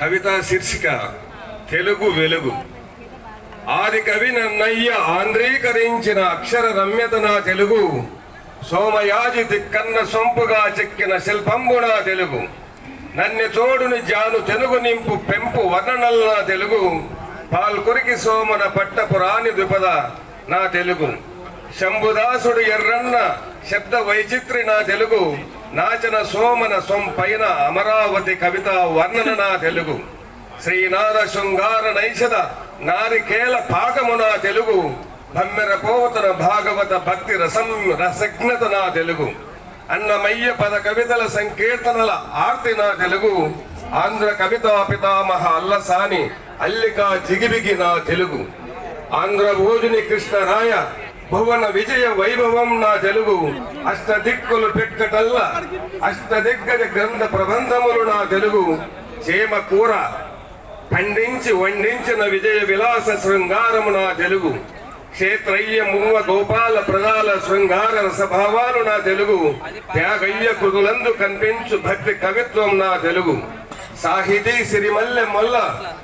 కవిత శీర్షిక తెలుగు వెలుగు. ఆది కవి నన్నయ్య ఆంధ్రీకరించిన అక్షర రమ్యత నా తెలుగు. సోమయాజి తిక్కన్న సొంపుగా చెక్కిన శిల్పంబు నా తెలుగు. నన్ను తోడుని జాను తెలుగు నింపు పెంపు వర్ణనల్ నా తెలుగు. పాల్కొరికి సోమన పట్టపురాణి ద్విపద నా తెలుగు. శంభుదాసుడు ఎర్రన్న శబ్ద వైచిత్రి నా తెలుగు. నాచన సోమన సొం పైన అమరావతి కవిత వర్ణన నా తెలుగు శ్రీనాథ శృంగార నైషద నారికేల పాకము నా తెలుగు భమ్మెర పోతన భాగవత భక్తి రసం రసజ్ఞత నా తెలుగు అన్నమయ్య పద కవితల సంకీర్తనల ఆర్తి నా తెలుగు ఆంధ్ర కవితా పితామహ అల్లసాని అల్లిక జిగిబిగి నా తెలుగు ఆంధ్ర భోజుని కృష్ణరాయ భువన విజయ వైభవం నా తెలుగు. అష్ట దిక్కులు పెక్కటల్ల అష్ట దిగ్గజ గ్రంథ ప్రబంధములు నా తెలుగు. చేమ కూర పండించి వండించిన విజయ విలాస శృంగారము నా తెలుగు. క్షేత్రయ్య మువ్వ గోపాల ప్రదాల శృంగార రసభావాలు నా తెలుగు. త్యాగయ్య కృతులందు కనిపించు భక్తి కవిత్వం నా తెలుగు. సాహితీ సిరిమల్లె మొల్ల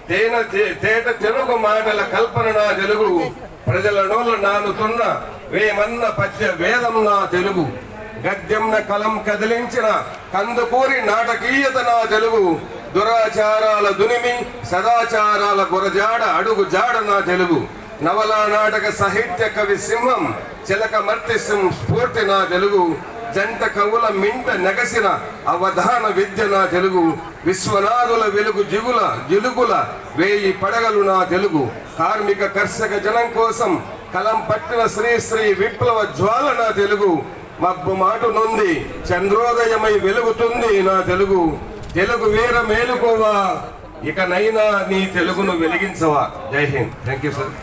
తేన తే- తేట తెలుగు మాటల కల్పన నా తెలుగు. ప్రజల నోళ్ళ నానుతున్న వేమన్న పద్య వేదం నా తెలుగు. గద్యంన కలం కదిలించిన కందుకూరి నాటకీయత నా తెలుగు. దురాచారాల దునిమి సదాచారాల గురజాడ అడుగు జాడ నా తెలుగు. నవలా నాటక సాహిత్య కవి సింహం చిలక మర్తి సింహం స్ఫూర్తి నా తెలుగు. జంట కవుల మింట నెగసిన అవధాన విద్య నా తెలుగు. విశ్వనాథుల వెలుగు జిగుల జిలుగుల వేయి పడగలు నా తెలుగు. కార్మిక కర్షక జనం కోసం కలం పట్టిన శ్రీ శ్రీ విప్లవ జ్వాల నా తెలుగు. మబ్బు మాటు నుండి చంద్రోదయమై వెలుగుతుంది నా తెలుగు. తెలుగు వీర మేలుకోవా? ఇకనైనా నీ తెలుగును వెలిగించవా? జై హింద్. Thank you sir.